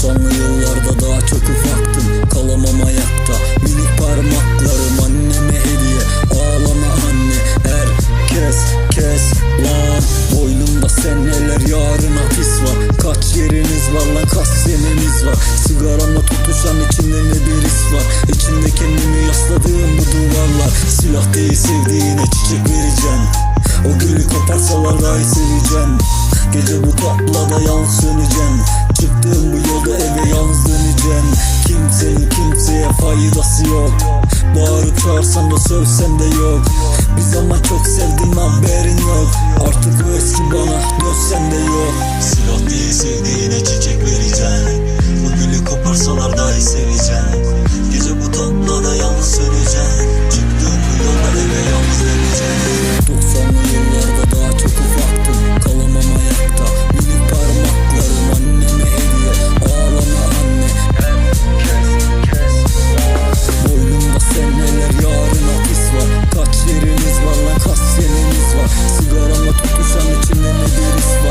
Sonlu yıllarda daha çok ufaktım Kalamam ayakta Minik parmaklarım anneme hediye Ağlama anne herkes kes lan. Boynumda seneler yarın hapis var. Kaç yeriniz var lan kaç seneniz var? Sigarama tutuşan içimde ne bir his var? İçimde kendimi yasladığım bu duvarlar. Silah değil sevdiğine çiçek vereceğim. O gülü koparsalar dahi seveceğim. Gece bu tatlada yalnız Kimsenin kimseye faydası yok. Bağırıp çağırsam da sövsem de yok. Bir zaman çok sevdim haberin Sigaramla tutuşan içinde ne derisi var